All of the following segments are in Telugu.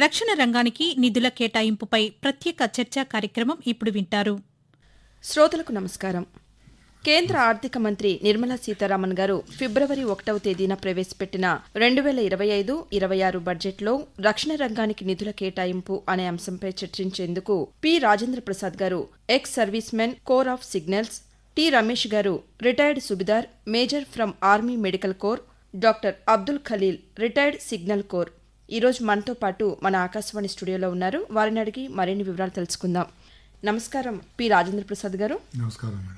రక్షణ రంగానికి నిధుల కేటాయింపుపై ప్రత్యేక చర్చా కార్యక్రమం ఇప్పుడు వింటారు. శ్రోతలకు నమస్కారం. కేంద్ర ఆర్థిక మంత్రి నిర్మలా సీతారామన్ గారు ఫిబ్రవరి ఒకటవ తేదీన ప్రవేశపెట్టిన రెండు వేల ఇరవై ఐదు ఇరవై ఆరు బడ్జెట్లో రక్షణ రంగానికి నిధుల కేటాయింపు అనే అంశంపై చర్చించేందుకు P. Rajendra Prasad garu ex service men corps of signals T. Ramesh garu retired subedar major from army medical corps doctor Abdul Khalil retired signal corps. ఈరోజు మనతో పాటు మన ఆకాశవాణి స్టూడియోలో ఉన్నారు. వారిని అడిగి మరిన్ని వివరాలు తెలుసుకుందాం. నమస్కారం పి. రాజేంద్ర ప్రసాద్ గారు. నమస్కారం మేడం.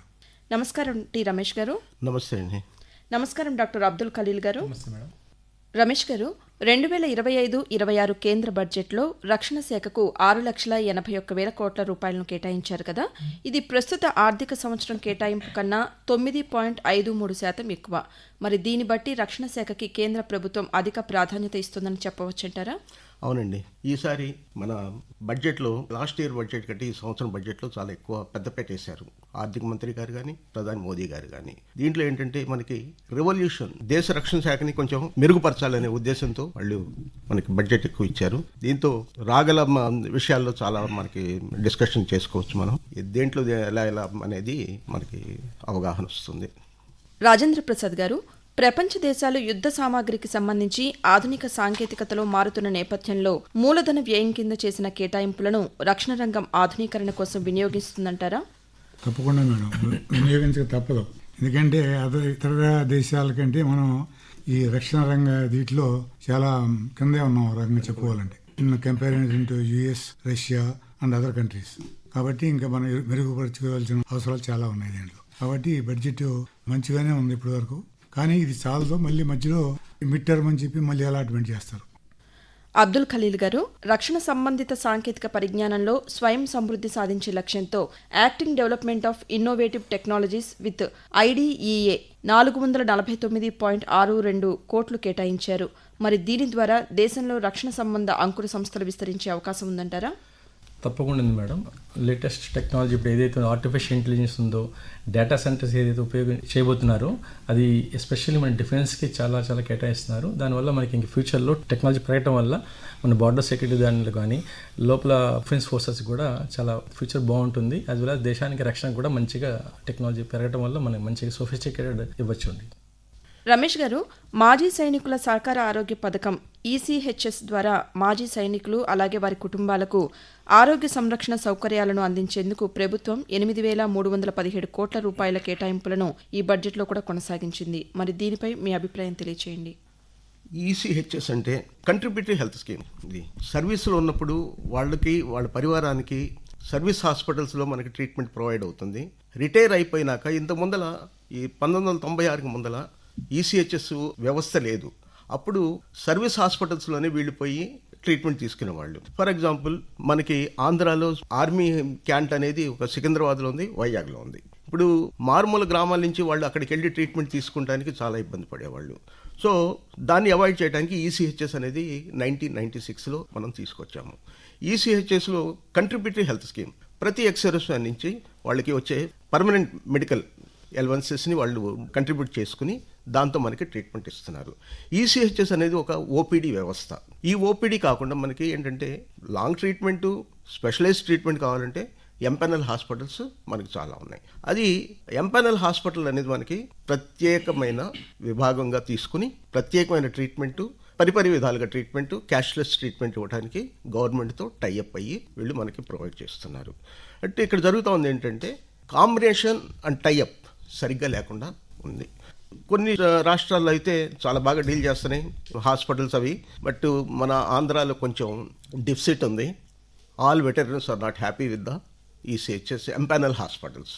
నమస్కారం టి. రమేష్ గారు. నమస్తే అండి. నమస్కారం డాక్టర్ అబ్దుల్ ఖలీల్ గారు. రమేష్ గారు రెండు వేల ఇరవై ఐదు ఇరవై ఆరు కేంద్ర బడ్జెట్లో రక్షణ శాఖకు ఆరు లక్షల ఎనభై ఒక్క వేల కోట్ల రూపాయలను కేటాయించారు కదా. ఇది ప్రస్తుత ఆర్థిక సంవత్సరం కేటాయింపు కన్నా తొమ్మిది పాయింట్ ఐదు మూడు శాతం ఎక్కువ. మరి దీన్ని బట్టి రక్షణ శాఖకి కేంద్ర ప్రభుత్వం అధిక ప్రాధాన్యత ఇస్తుందని చెప్పవచ్చంటారా? అవునండి. ఈసారి మన బడ్జెట్లో లాస్ట్ ఇయర్ బడ్జెట్ కంటే ఈ సంవత్సరం బడ్జెట్లో చాలా ఎక్కువ పెద్దపేట వేశారు ఆర్థిక మంత్రి గారు కానీ ప్రధాని మోదీ గారు కానీ దీంట్లో ఏంటంటే మనకి రెవల్యూషన్ దేశ రక్షణ శాఖని కొంచెం మెరుగుపరచాలనే ఉద్దేశంతో వాళ్ళు మనకి బడ్జెట్ ఎక్కువ ఇచ్చారు. దీంతో రాగల మ- విషయాల్లో చాలా మనకి డిస్కషన్ చేసుకోవచ్చు మనం. దేంట్లో ఎలా ఎలా అనేది మనకి అవగాహన వస్తుంది. రాజేంద్ర ప్రసాద్ గారు ప్రపంచ దేశాలు యుద్ధ సామాగ్రికి సంబంధించి ఆధునిక సాంకేతికతలో మారుతున్న నేపథ్యంలో మూలధన వ్యయం కింద చేసిన కేటాయింపులను రక్షణ రంగం ఆధునీకరణ కోసం వినియోగిస్తుందంటారా? తప్పకుండా మేడం. వినియోగించక తప్పదు. ఎందుకంటే అదే ఇతర దేశాల కంటే మనం ఈ రక్షణ రంగ దీంట్లో చాలా కిందే ఉన్నాం రకంగా చెప్పుకోవాలంటే. In comparison to US Russia and other countries. కాబట్టి ఇంకా మనం మెరుగుపరచుకోవాల్సిన అవసరాలు చాలా ఉన్నాయి దీంట్లో. కాబట్టి ఈ బడ్జెట్ మంచిగానే ఉంది ఇప్పటి వరకు కానీ ఇది చాలదు. మళ్ళీ మధ్యలో మిడ్ టర్మ్ అని చెప్పి మళ్ళీ అలాట్మెంట్ చేస్తారు. అబ్దుల్ ఖలీల్ గారు రక్షణ సంబంధిత సాంకేతిక పరిజ్ఞానంలో స్వయం సమృద్ధి సాధించే లక్ష్యంతో acting development of innovative technologies with IDEA నాలుగు వందల నలభై తొమ్మిది పాయింట్ ఆరు రెండు కోట్లు కేటాయించారు. మరి దీని ద్వారా దేశంలో రక్షణ సంబంధ అంకుర సంస్థలు విస్తరించే అవకాశం ఉందంటారా? తప్పకుండా ఉంది మేడం. లేటెస్ట్ టెక్నాలజీ ఇప్పుడు ఏదైతే ఆర్టిఫిషియల్ ఇంటెలిజెన్స్ ఉందో డేటా సెంటర్స్ ఏదైతే ఉపయోగ చేయబోతున్నారో అది ఎస్పెషల్లీ మన డిఫెన్స్కి చాలా చాలా కేటాయిస్తున్నారు. దానివల్ల మనకి ఇంక ఫ్యూచర్లో టెక్నాలజీ పెరగటం వల్ల మన బార్డర్ సెక్యూరిటీ దానిలో కానీ లోపల డిఫెన్స్ ఫోర్సెస్ కూడా చాలా ఫ్యూచర్ బాగుంటుంది. యాజ్ వెల్ దేశానికి రక్షణ కూడా మంచిగా టెక్నాలజీ పెరగటం వల్ల మనకి మంచిగా సోఫిస్టికేటెడ్ ఇవ్వచ్చు అండి. రమేష్ గారు మాజీ సైనికుల సహకార ఆరోగ్య పథకం ఈసీహెచ్ఎస్ ద్వారా మాజీ సైనికులు అలాగే వారి కుటుంబాలకు ఆరోగ్య సంరక్షణ సౌకర్యాలను అందించేందుకు ప్రభుత్వం ఎనిమిది వేల మూడు వందల పదిహేడు కోట్ల రూపాయల కేటాయింపులను ఈ బడ్జెట్లో కూడా కొనసాగించింది. మరి దీనిపై మీ అభిప్రాయం తెలియచేయండి. ఈసీహెచ్ఎస్ అంటే కంట్రిబ్యూటరీ హెల్త్ స్కీమ్ ఇది సర్వీస్లో ఉన్నప్పుడు వాళ్ళకి వాళ్ళ పరివారానికి సర్వీస్ హాస్పిటల్స్లో మనకి ట్రీట్మెంట్ ప్రొవైడ్ అవుతుంది. రిటైర్ అయిపోయినాక ఇంత ముందల ఈ పంతొమ్మిది వందల తొంభై ఆరుకి ముందల ఈసీహెచ్ఎస్ వ్యవస్థ లేదు. అప్పుడు సర్వీస్ హాస్పిటల్స్లోనే వీళ్ళు పోయి ట్రీట్మెంట్ తీసుకునే వాళ్ళు ఫర్ ఎగ్జాంపుల్ మనకి ఆంధ్రాలో ఆర్మీ క్యాంట్ అనేది ఒక సికింద్రాబాద్లో ఉంది వైజాగ్లో ఉంది. ఇప్పుడు మారుమూల గ్రామాల నుంచి వాళ్ళు అక్కడికి వెళ్ళి ట్రీట్మెంట్ తీసుకుంటానికి చాలా ఇబ్బంది పడేవాళ్ళు. సో దాన్ని అవాయిడ్ చేయడానికి ఈసీహెచ్ఎస్ అనేది నైన్టీన్ నైన్టీ సిక్స్లో మనం తీసుకొచ్చాము. ఈసీహెచ్ఎస్లో కంట్రిబ్యూటరీ హెల్త్ స్కీమ్ ప్రతి ఎక్సర్వీస్ నుంచి వాళ్ళకి వచ్చే పర్మనెంట్ మెడికల్ ఎలవెన్సెస్ని వాళ్ళు కంట్రిబ్యూట్ చేసుకుని దాంతో మనకి ట్రీట్మెంట్ ఇస్తున్నారు. ఈసీహెచ్ఎస్ అనేది ఒక ఓపీడీ వ్యవస్థ. ఈ ఓపీడీ కాకుండా మనకి ఏంటంటే లాంగ్ ట్రీట్మెంటు స్పెషలైజ్ ట్రీట్మెంట్ కావాలంటే ఎంపెనల్ హాస్పిటల్స్ మనకి చాలా ఉన్నాయి. అది ఎంపెనల్ హాస్పిటల్ అనేది మనకి ప్రత్యేకమైన విభాగంగా తీసుకుని ప్రత్యేకమైన ట్రీట్మెంటు పరిపరి విధాలుగా ట్రీట్మెంట్ క్యాష్లెస్ ట్రీట్మెంట్ ఇవ్వడానికి గవర్నమెంట్తో టైఅప్ అయ్యి వీళ్ళు మనకి ప్రొవైడ్ చేస్తున్నారు. అంటే ఇక్కడ జరుగుతూ ఉంది ఏంటంటే కాంబినేషన్ అండ్ టైఅప్ సరిగ్గా లేకుండా ఉంది. కొన్ని రాష్ట్రాల్లో అయితే చాలా బాగా డీల్ చేస్తున్నాయి హాస్పిటల్స్ అవి. బట్ మన ఆంధ్రాలో కొంచెం డిఫిసిట్ ఉంది. All veterans are not happy with the ECHS empanel hospitals.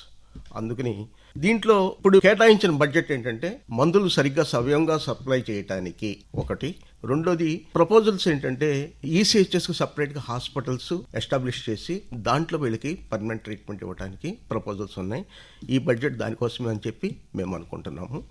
అందుకని దీంట్లో ఇప్పుడు కేటాయించిన బడ్జెట్ ఏంటంటే మందులు సరిగ్గా సవ్యంగా సప్లై చేయటానికి ఒకటి. రెండోది ప్రపోజల్స్ ఏంటంటే ఈసీహెచ్ఎస్కి సపరేట్గా హాస్పిటల్స్ ఎస్టాబ్లిష్ చేసి దాంట్లో వీళ్ళకి పర్మనెంట్ ట్రీట్మెంట్ ఇవ్వడానికి ప్రపోజల్స్ ఉన్నాయి. ఈ బడ్జెట్ దానికోసమే అని చెప్పి మేము అనుకుంటున్నాము.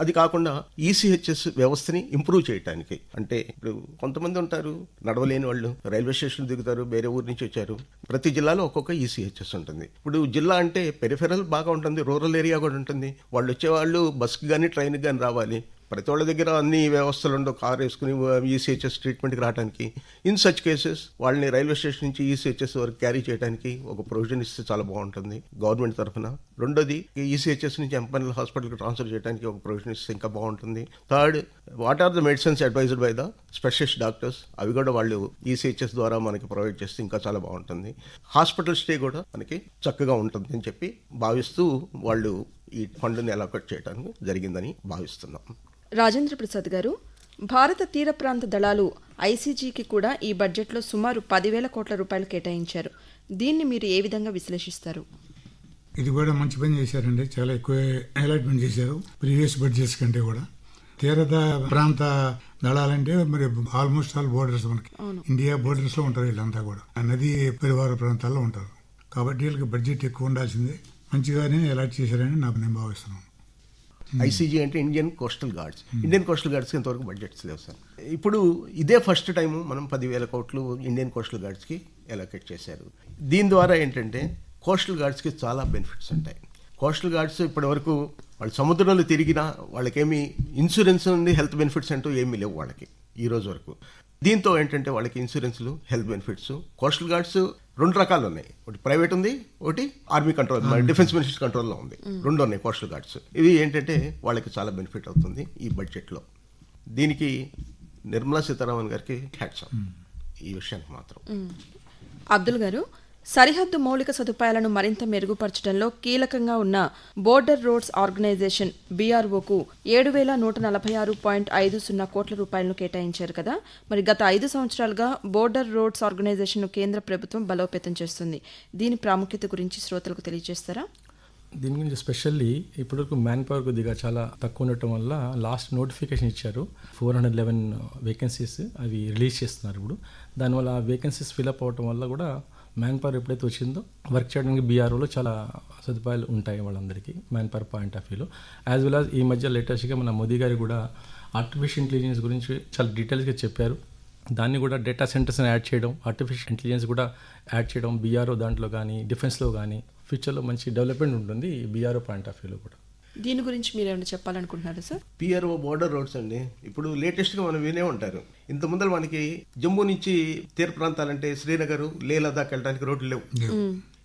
అది కాకుండా ఈసీహెచ్ఎస్ వ్యవస్థని ఇంప్రూవ్ చేయడానికి అంటే ఇప్పుడు కొంతమంది ఉంటారు నడవలేని వాళ్ళు రైల్వే స్టేషన్ దిగుతారు వేరే ఊరు నుంచి వచ్చారు. ప్రతి జిల్లాలో ఒక్కొక్క ఈసీహెచ్ఎస్ ఉంటుంది. ఇప్పుడు జిల్లా అంటే పెరిఫెరల్ బాగా ఉంటుంది రూరల్ ఏరియా కూడా ఉంటుంది. వాళ్ళు వచ్చేవాళ్ళు బస్కి కానీ ట్రైన్కి కానీ రావాలి. ప్రతి వాళ్ళ దగ్గర అన్ని వ్యవస్థలు ఉండవు. కార్ వేసుకుని ఈసీహెచ్ఎస్ ట్రీట్మెంట్కి రావడానికి ఇన్ సచ్ కేసెస్ వాళ్ళని రైల్వే స్టేషన్ నుంచి ఈసీహెచ్ఎస్ వరకు క్యారీ చేయడానికి ఒక ప్రొవిజన్ ఇస్తే చాలా బాగుంటుంది గవర్నమెంట్ తరఫున. రెండోది ఈసీహెచ్ఎస్ నుంచి ఎంపనల్ హాస్పిటల్కి ట్రాన్స్ఫర్ చేయడానికి ఒక ప్రొవిజన్ ఇస్తే ఇంకా బాగుంటుంది. Third what are the medicines advised by the specialist doctors అవి కూడా వాళ్ళు ఈసీహెచ్ఎస్ ద్వారా మనకి ప్రొవైడ్ చేస్తే ఇంకా చాలా బాగుంటుంది. హాస్పిటల్ స్టే కూడా మనకి చక్కగా ఉంటుంది అని చెప్పి భావిస్తూ వాళ్ళు ఈ ఫండ్ని అలాకట్ చేయడానికి జరిగిందని భావిస్తున్నాం. రాజేంద్ర ప్రసాద్ గారు భారత తీర ప్రాంత దళాలు ఐసీజీకి కూడా ఈ బడ్జెట్లో సుమారు పదివేల కోట్ల రూపాయలు కేటాయించారు. దీన్ని మీరు ఏ విధంగా విశ్లేషిస్తారు? ఇది కూడా మంచి పని చేశారండి. చాలా ఎక్కువ అలాట్మెంట్ చేశారు. ప్రీవియస్ బడ్జెట్స్ కంటే కూడా. తీరద ప్రాంత దళాలంటే మరి ఆల్మోస్ట్ ఆల్ బోర్డర్స్ మనకి. ఇండియా బోర్డర్స్లో ఉంటారు వీళ్ళంతా కూడా. ఆ నదీ పరివార ప్రాంతాల్లో ఉంటారు. కాబట్టి వీళ్ళకి బడ్జెట్ ఎక్కువ ఉండాల్సిందే. మంచిగానే అలాట్ చేశారని నాకు నేను భావిస్తున్నాను. ఐసీజీ అంటే Indian coastal guards. Indian coastal గార్డ్స్కి ఇంతవరకు బడ్జెట్స్ లేవు సార్. ఇప్పుడు ఇదే ఫస్ట్ టైం మనం పదివేల కోట్లు ఇండియన్ కోస్టల్ గార్డ్స్కి ఎలకేట్ చేశారు. దీని ద్వారా ఏంటంటే కోస్టల్ గార్డ్స్కి చాలా బెనిఫిట్స్ ఉంటాయి. కోస్టల్ గార్డ్స్ ఇప్పటి వరకు వాళ్ళు సముద్రంలో తిరిగినా వాళ్ళకేమి ఇన్సూరెన్స్ ఉంది హెల్త్ బెనిఫిట్స్ అంటూ ఏమీ లేవు వాళ్ళకి ఈ రోజు వరకు. దీంతో ఏంటంటే వాళ్ళకి ఇన్సూరెన్స్లు హెల్త్ బెనిఫిట్స్ కోస్టల్ గార్డ్స్ రెండు రకాలు ఉన్నాయి. ఒకటి ప్రైవేట్ ఉంది ఒకటి ఆర్మీ కంట్రోల్ డిఫెన్స్ మినిస్టర్ కంట్రోల్లో ఉంది. రెండు ఉన్నాయి కోస్టల్ గార్డ్స్ ఇవి ఏంటంటే వాళ్ళకి చాలా బెనిఫిట్ అవుతుంది ఈ బడ్జెట్లో దీనికి నిర్మలా సీతారామన్ గారికి హ్యాట్స్ ఈ విషయానికి మాత్రం. అబ్దుల్ గారు సరిహద్దు మౌలిక సదుపాయాలను మరింత మెరుగుపరచడంలో కీలకంగా ఉన్న బోర్డర్ రోడ్స్ ఆర్గనైజేషన్ బీఆర్ఓకు ఏడు వేల నూట నలభై ఆరు పాయింట్ ఐదు సున్నా కోట్ల రూపాయలను కేటాయించారు కదా. మరి గత ఐదు సంవత్సరాలుగా బోర్డర్ రోడ్స్ ఆర్గనైజేషన్ను కేంద్ర ప్రభుత్వం బలోపేతం చేస్తుంది. దీని ప్రాముఖ్యత గురించి శ్రోతలకు తెలియజేస్తారా? దీని గురించి స్పెషల్లీ ఇప్పటివరకు మ్యాన్ పవర్ కొద్దిగా చాలా తక్కువ ఉండటం వల్ల లాస్ట్ నోటిఫికేషన్ ఇచ్చారు. ఫోర్ హండ్రెడ్ లెవెన్ వేకెన్సీస్ అవి రిలీజ్ చేస్తున్నారు ఇప్పుడు. దానివల్ల ఆ వేకెన్సీస్ ఫిల్అప్ అవటం వల్ల కూడా మ్యాన్ పవర్ ఎప్పుడైతే వచ్చిందో వర్క్ చేయడానికి బీఆర్ఓలో చాలా సదుపాయాలు ఉంటాయి వాళ్ళందరికీ మ్యాన్ పవర్ పాయింట్ ఆఫ్ వ్యూలో యాజ్ వెల్ యాజ్ ఈ మధ్య లేటెస్ట్గా మన మోదీ గారు కూడా ఆర్టిఫిషియల్ ఇంటెలిజెన్స్ గురించి చాలా డీటెయిల్స్గా చెప్పారు. దాన్ని కూడా డేటా సెంటర్స్ని యాడ్ చేయడం ఆర్టిఫిషియల్ ఇంటెలిజెన్స్ కూడా యాడ్ చేయడం బీఆర్ఓ దాంట్లో కానీ డిఫెన్స్లో కానీ ఫ్యూచర్లో మంచి డెవలప్మెంట్ ఉంటుంది ఈ బీఆర్ఓ పాయింట్ ఆఫ్ వ్యూలో కూడా. దీని గురించి మీరు ఏమైనా చెప్పాలనుకుంటున్నారా సార్ పిఆర్ఓ బోర్డర్ రోడ్స్ అండి. ఇప్పుడు లేటెస్ట్గా మనం వినే ఉంటారు. ఇంత ముందర మనకి జమ్మూ నుంచి తీర ప్రాంతాలంటే శ్రీనగర్ లే లదాఖ్ వెళ్ళడానికి రోడ్లు లేవు.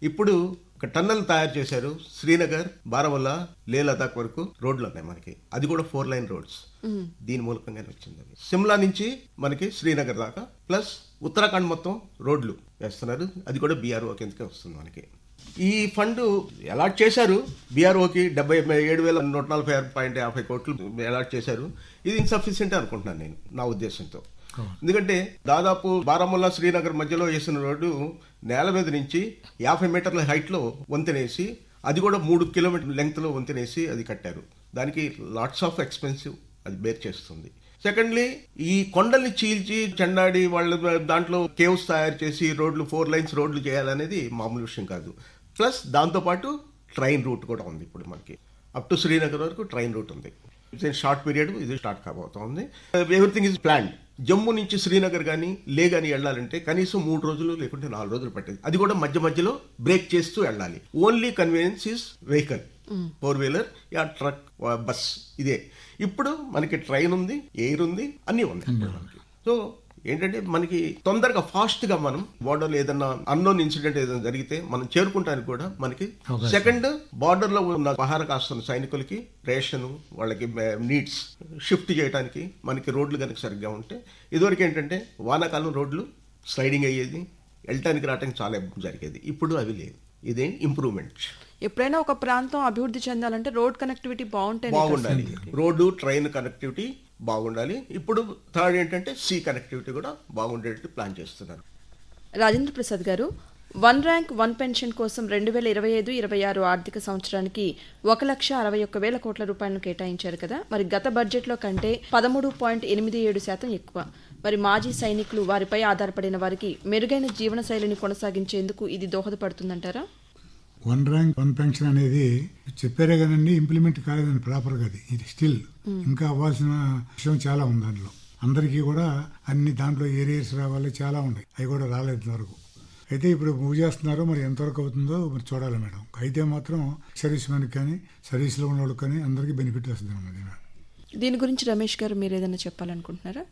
ఇప్పుడు ఒక టన్నల్ తయారు చేశారు శ్రీనగర్ బారాముల్లా లే లదాఖ్ వరకు రోడ్లు ఉన్నాయి మనకి. అది కూడా ఫోర్ లైన్ రోడ్స్. దీని మూలకంగానే వచ్చింది అది. సిమ్లా నుంచి మనకి శ్రీనగర్ దాకా ప్లస్ ఉత్తరాఖండ్ మొత్తం రోడ్లు వేస్తున్నారు. అది కూడా బీఆర్ఓ కిందకే వస్తుంది మనకి. ఈ ఫండ్ అలాట్ చేశారు. బీఆర్ఓకి డెబ్బై ఏడు వేల నూట నలభై ఆరు పాయింట్ యాభై కోట్లు అలాట్ చేశారు. ఇది ఇన్సఫిషియెంట్ అనుకుంటున్నాను నేను నా ఉద్దేశంతో. ఎందుకంటే దాదాపు బారాముల్లా శ్రీనగర్ మధ్యలో వేసిన రోడ్డు నేల మీద నుంచి యాభై మీటర్ల హైట్లో వంతెనేసి అది కూడా మూడు కిలోమీటర్ లెంగ్త్లో వంతెనేసి అది కట్టారు. దానికి లాట్స్ ఆఫ్ ఎక్స్పెన్సివ్ అది బేర్ చేస్తుంది. సెకండ్లీ ఈ కొండల్ని చీల్చి చెండాడి వాళ్ళ దాంట్లో కేవ్స్ తయారు చేసి రోడ్లు ఫోర్ లైన్స్ రోడ్లు చేయాలనేది మామూలు విషయం కాదు. ప్లస్ దాంతోపాటు ట్రైన్ రూట్ కూడా ఉంది ఇప్పుడు మనకి. అప్ టు శ్రీనగర్ వరకు ట్రైన్ రూట్ ఉంది. షార్ట్ పీరియడ్ ఇది స్టార్ట్ కాబోతోంది. ఎవ్రీథింగ్ ఇస్ ప్లాన్ జమ్మూ నుంచి శ్రీనగర్ కానీ లే కానీ వెళ్ళాలంటే కనీసం మూడు రోజులు లేకుంటే నాలుగు రోజులు పట్టేది. అది కూడా మధ్య మధ్యలో బ్రేక్ చేస్తూ వెళ్ళాలి. Only convenience is vehicle four wheeler yeah truck bus ఇదే. ఇప్పుడు మనకి ట్రైన్ ఉంది ఎయిర్ ఉంది అన్నీ ఉన్నాయి. సో ఏంటంటే మనకి తొందరగా ఫాస్ట్గా మనం బార్డర్లో ఏదన్నా అన్నోన్ ఇన్సిడెంట్ ఏదైనా జరిగితే మనం చేరుకుంటానికి కూడా మనకి సెకండ్ బార్డర్లో ఉన్న పహార కాస్తున్న సైనికులకి రేషన్ వాళ్ళకి నీడ్స్ షిఫ్ట్ చేయడానికి మనకి రోడ్లు కనుక సరిగ్గా ఉంటే ఇదివరకు ఏంటంటే వానాకాలం రోడ్లు స్లైడింగ్ అయ్యేది వెళ్ళటానికి రావడానికి చాలా ఇబ్బంది జరిగేది. ఇప్పుడు అవి లేవు. ఇదే ఇంప్రూవ్మెంట్ ఎప్పుడైనా ఒక ప్రాంతం అభివృద్ధి చెందాలంటే రోడ్ కనెక్టివిటీ బాగుంటే బాగుండాలి. రోడ్డు ట్రైన్ కనెక్టివిటీ బాగుండాలి. ఇప్పుడు థర్డ్ ఏంటంటే సీ కనెక్టివిటీ కూడా బాగుండేటట్టు ప్లాన్ చేస్తున్నారు. రాజేంద్ర ప్రసాద్ గారు వన్ ర్యాంక్ వన్ పెన్షన్ కోసం రెండు వేల ఇరవై ఐదు ఇరవై ఆరు ఆర్థిక సంవత్సరానికి ఒక లక్ష అరవై ఒక్క వేల కోట్ల రూపాయలను కేటాయించారు కదా. మరి గత బడ్జెట్లో కంటే పదమూడు పాయింట్ ఎనిమిది ఏడు శాతం ఎక్కువ. మరి మాజీ సైనికులు వారిపై ఆధారపడిన వారికి మెరుగైన జీవనశైలిని కొనసాగించేందుకు ఇది దోహదపడుతుందంటారా? వన్ ర్యాంక్ వన్ పెన్షన్ అనేది చెప్పారే కదండి ఇంప్లిమెంట్ కాలేదండి ప్రాపర్గా అది. ఇది స్టిల్ ఇంకా అవ్వాల్సిన విషయం చాలా ఉంది దాంట్లో అందరికీ కూడా అన్ని దాంట్లో ఏరియాస్ రావాలి చాలా ఉన్నాయి. అవి కూడా రాలేదు ఇంతవరకు. అయితే ఇప్పుడు మూవ్ చేస్తున్నారు మరి ఎంతవరకు అవుతుందో మరి చూడాలి మేడం. అయితే మాత్రం సర్వీస్ మ్యాన్కి కానీ సర్వీస్లో ఉన్న వాళ్ళకి కానీ అందరికీ బెనిఫిట్ వస్తుంది అన్నది దీని గురించి రమేష్ గారు మీరు ఏదైనా చెప్పాలనుకుంటున్నారా?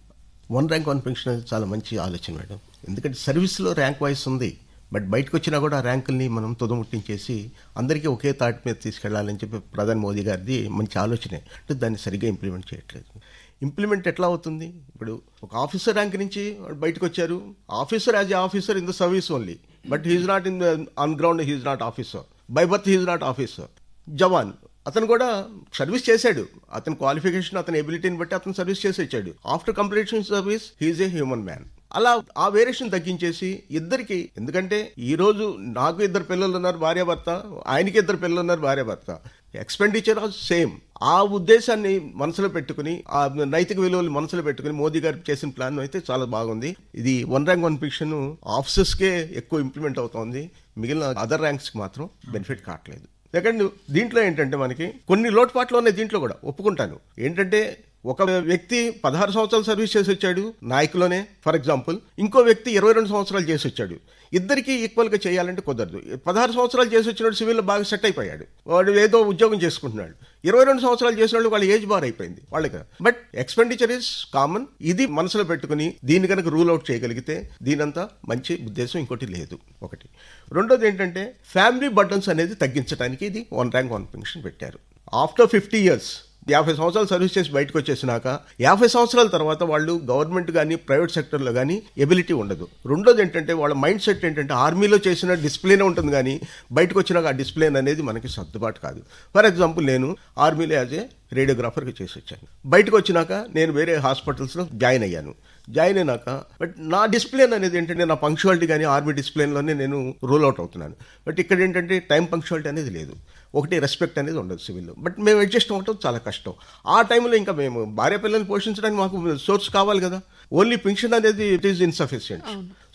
వన్ ర్యాంక్ వన్ పెన్షన్ అనేది చాలా మంచి ఆలోచన మేడం. ఎందుకంటే సర్వీస్లో ర్యాంక్ వైస్ ఉంది. బట్ బయటకు వచ్చినా కూడా ఆ ర్యాంకుల్ని మనం తుదముట్టించేసి అందరికీ ఒకే తాటి మీద తీసుకెళ్ళాలని చెప్పి ప్రధాని మోదీ గారిది మంచి ఆలోచనే. అంటే దాన్ని సరిగ్గా ఇంప్లిమెంట్ చేయట్లేదు. ఇంప్లిమెంట్ ఎట్లా అవుతుంది? ఇప్పుడు ఒక ఆఫీసర్ ర్యాంక్ నుంచి వాడు బయటకు వచ్చారు officer as a officer in the service only. But he is not in the on ground he is not officer. By birth he is not officer. Jawan. అతను కూడా సర్వీస్ చేశాడు. అతని క్వాలిఫికేషన్ అతని ఎబిలిటీని బట్టి అతను సర్వీస్ చేసి వచ్చాడు. After completion service he is a human man. అలా ఆ వేరియేషన్ తగ్గించేసి ఇద్దరికి ఎందుకంటే ఈ రోజు నాకు ఇద్దరు పిల్లలు ఉన్నారు భార్యాభర్త ఆయనకి ఇద్దరు పిల్లలు ఉన్నారు భార్యాభర్త ఎక్స్పెండిచర్ ఆల్ సేమ్ ఆ ఉద్దేశాన్ని మనసులో పెట్టుకుని ఆ నైతిక విలువలు మనసులో పెట్టుకుని మోదీ గారు చేసిన ప్లాన్ అయితే చాలా బాగుంది. ఇది వన్ ర్యాంక్ వన్ పిక్షన్ ఆఫీసెస్కే ఎక్కువ ఇంప్లిమెంట్ అవుతోంది. మిగిలిన అదర్ ర్యాంక్స్కి మాత్రం బెనిఫిట్ కావట్లేదు. సెకండ్ దీంట్లో ఏంటంటే మనకి కొన్ని లోటుపాట్లు ఉన్నాయి దీంట్లో కూడా. ఒప్పుకుంటాను. ఏంటంటే ఒక వ్యక్తి పదహారు సంవత్సరాలు సర్వీస్ చేసి వచ్చాడు నాయకులోనే ఫర్ ఎగ్జాంపుల్. ఇంకో వ్యక్తి ఇరవై రెండు సంవత్సరాలు చేసి వచ్చాడు. ఇద్దరికి ఈక్వల్గా చేయాలంటే కుదరదు. పదహారు సంవత్సరాలు చేసి వచ్చినాడు సివిల్ బాగా సెట్ అయిపోయాడు. వాడు ఏదో ఉద్యోగం చేసుకుంటున్నాడు. ఇరవై రెండు సంవత్సరాలు చేసిన వాళ్ళు వాళ్ళ ఏజ్ బార్ అయిపోయింది వాళ్ళకి. But expenditure is common. ఇది మనసులో పెట్టుకుని దీన్ని కనుక రూల్ అవుట్ చేయగలిగితే దీనంతా మంచి ఉద్దేశం ఇంకోటి లేదు. ఒకటి. రెండోది ఏంటంటే ఫ్యామిలీ బర్డన్స్ అనేది తగ్గించడానికి ఇది వన్ ర్యాంక్ వన్ పెన్షన్ పెట్టారు. ఆఫ్టర్ ఫిఫ్టీ ఇయర్స్ యాభై సంవత్సరాలు సర్వీస్ చేసి బయటకు వచ్చేసినాక యాభై సంవత్సరాల తర్వాత వాళ్ళు గవర్నమెంట్ కానీ ప్రైవేట్ సెక్టర్లో కానీ ఎబిలిటీ ఉండదు. రెండోది ఏంటంటే వాళ్ళ మైండ్ సెట్ ఏంటంటే ఆర్మీలో చేసిన డిసిప్లిన్ ఉంటుంది కానీ బయటకు వచ్చినాక ఆ డిసిప్లిన్ అనేది మనకి సర్దుబాటు కాదు. ఫర్ ఎగ్జాంపుల్ నేను ఆర్మీలో యాజ్ ఏ రేడియోగ్రాఫర్గా చేసి వచ్చాను బయటకు వచ్చినాక నేను వేరే హాస్పిటల్స్లో జాయిన్ అయ్యాను. జాయిన్ అయినాక బట్ నా డిసిప్లిన్ అనేది ఏంటంటే నా పంక్చువాలిటీ కానీ ఆర్మీ డిసిప్లిన్లోనే నేను రూల్ అవుట్ అవుతున్నాను. బట్ ఇక్కడ ఏంటంటే టైం పంక్చువాలిటీ అనేది లేదు. ఒకటి రెస్పెక్ట్ అనేది ఉండదు సివిల్లో. బట్ మేము అడ్జస్ట్ అవ్వటం చాలా కష్టం. ఆ టైంలో ఇంకా మేము భార్య పిల్లల్ని పోషించడానికి మాకు సోర్స్ కావాలి కదా. ఓన్లీ పెన్షన్ అనేది ఇట్ ఈస్ ఇన్సఫిషియంట్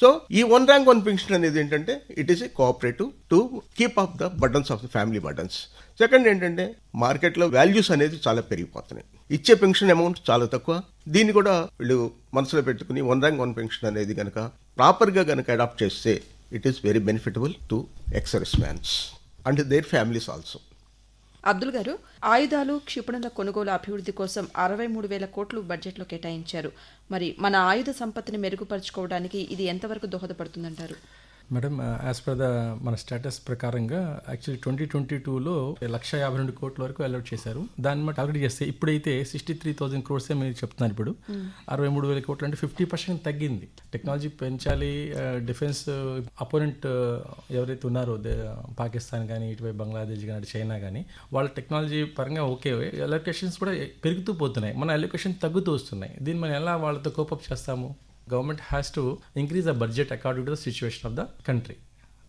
సో ఈ వన్ ర్యాంక్ వన్ పెన్షన్ అనేది ఏంటంటే it is a cooperative to keep up the burdens of the family burdens. Second ఏంటంటే మార్కెట్లో వాల్యూస్ అనేది చాలా పెరిగిపోతున్నాయి. ఇచ్చే పెన్షన్ అమౌంట్ చాలా తక్కువ. దీన్ని కూడా వీళ్ళు మనసులో పెట్టుకుని వన్ ర్యాంక్ వన్ పెన్షన్ అనేది కనుక ప్రాపర్గా కనుక అడాప్ట్ చేస్తే it is very benefitable to ex mans and their families also Abdul garu ఆయుధాలు క్షిపణుల కొనుగోలు అభివృద్ధి కోసం అరవై మూడు వేల కోట్లు బడ్జెట్లో కేటాయించారు. మరి మన ఆయుధ సంపత్తిని మెరుగుపరుచుకోవడానికి ఇది ఎంతవరకు దోహదపడుతుందంటారు? మేడం యాజ్ పర్ ద మన స్టేటస్ ప్రకారంగా యాక్చువల్లీ ట్వంటీ ట్వంటీ టూలో లక్ష యాభై రెండు కోట్ల వరకు అలౌట్ చేశారు. దాన్ని బట్టి టార్గెట్ చేస్తే ఇప్పుడైతే సిక్స్టీ త్రీ థౌసండ్ క్రోర్సే మీరు చెప్తున్నారు ఇప్పుడు. అరవై మూడు వేల కోట్లు అంటే ఫిఫ్టీ పర్సెంట్ తగ్గింది. టెక్నాలజీ పెంచాలి డిఫెన్స్ అపోనెంట్ ఎవరైతే ఉన్నారో పాకిస్తాన్ కానీ ఇటువైపు బంగ్లాదేశ్ కానీ చైనా కానీ వాళ్ళ టెక్నాలజీ పరంగా ఓకే ఎలొకేషన్స్ కూడా పెరుగుతూ పోతున్నాయి. మన ఎలొకేషన్ తగ్గుతూ వస్తున్నాయి. దీన్ని మనం ఎలా వాళ్ళతో కోపప్ చేస్తాము? Government has to increase the budget according to the situation of the country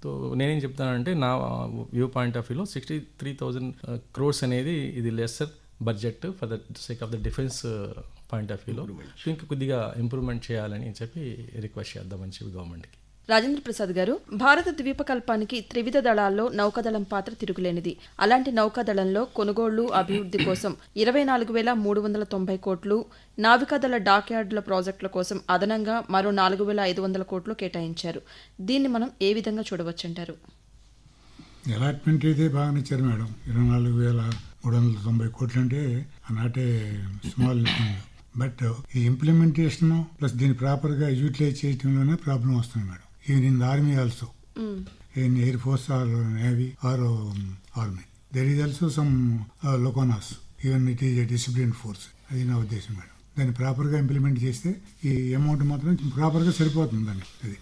so నేనేం చెప్తానంటే నా వ్యూ పాయింట్ ఆఫ్ వ్యూలో సిక్స్టీ త్రీ థౌజండ్ క్రోర్స్ అనేది ఇది lesser budget for the sake of the defence point of వ్యూలో ఇంకా కొద్దిగా ఇంప్రూవ్మెంట్ చేయాలని చెప్పి రిక్వెస్ట్ చేద్దామని చెప్పి గవర్నమెంట్కి రాజేంద్ర ప్రసాద్ గారు భారత ద్వీపకల్పానికి త్రివిధ దళాల్లో నౌకాదళం పాత్ర తిరుగులేనిది. అలాంటి నౌకాదళంలో కొనుగోళ్ళు అభివృద్ధి కోసం ఇరవై నాలుగు వేల మూడు వందల తొంభై కోట్లు నావికాదళ డాక్యార్డుల ప్రాజెక్టుల కోసం అదనంగా మరో నాలుగు వేల ఐదు వందల కోట్లు కేటాయించారు. దీన్ని మనం ఏ విధంగా చూడవచ్చంటారు? అలాట్మెంట్ అయితే బాగానే ఇచ్చారు మేడం. ఇరవై నాలుగు వేల మూడు వందల తొంభై కోట్లు అంటే నాటే స్మాల్ బట్ ఈ ఇంప్లిమెంటేషన్ ప్లస్ దీన్ని ప్రాపర్గా యూటిలైజ్ చేయడంలోనే ప్రాబ్లం వస్తుంది madam. Even in army also in air force or navy or army there is also some lacunas even it is a discipline force అది నా ఉద్దేశం మేడం దాన్ని ప్రాపర్గా ఇంప్లిమెంట్ చేస్తే ఈ అమౌంట్ మాత్రం ప్రాపర్గా సరిపోతుంది దాన్ని అది.